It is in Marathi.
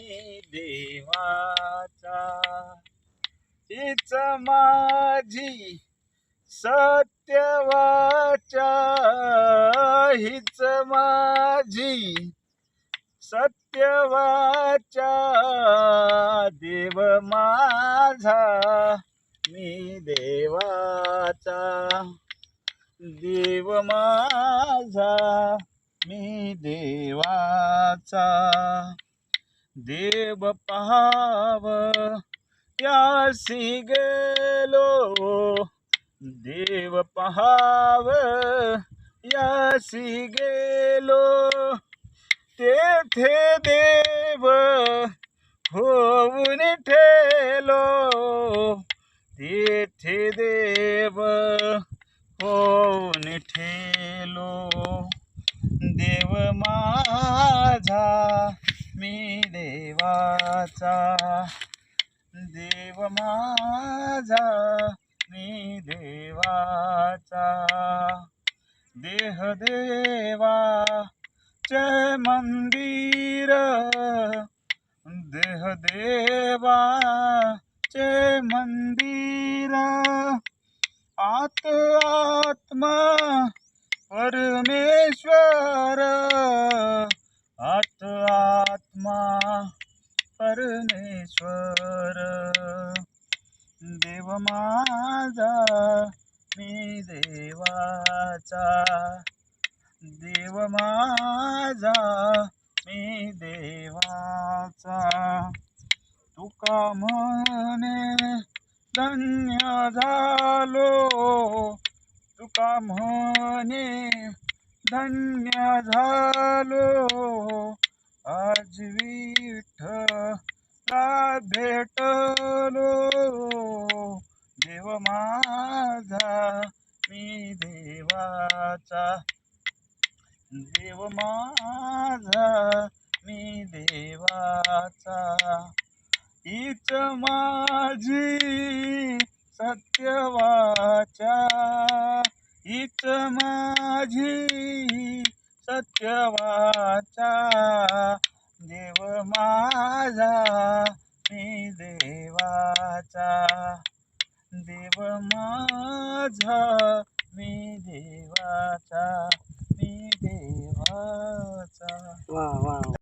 मी देवाचा. हीच माझी सत्यवाचा. हीच माझी सत्यवाचा. देव माझा मी देवाचा. देव माझा मी देवाचा. देव पहाव यासी गेलो. देव पहाव यासी गेलो. तेथे देव होऊन ठेलो. तेथे देव होऊन ठेलो. देव माझा मी देवाचा देव माझा मी देवाचा. देह देवा चे मंदिर देह देवा चे मंदिर. आत आत्मा परमेश्वर आत आत्मा कर. देव माझा मी देवाचा. देव माझा मी देवाचा. तुका म्हणे धन्य झालो. तुका म्हणे धन्य झालो. भेटलो देव माझा मी देवाचा. देव माझा मी देवाचा. हीच माझी सत्यवाचा. हीच माझी सत्यवाचा. देव माझा मी देवाचा देव माझा मी देवाचा मी देवाचा. वा वा.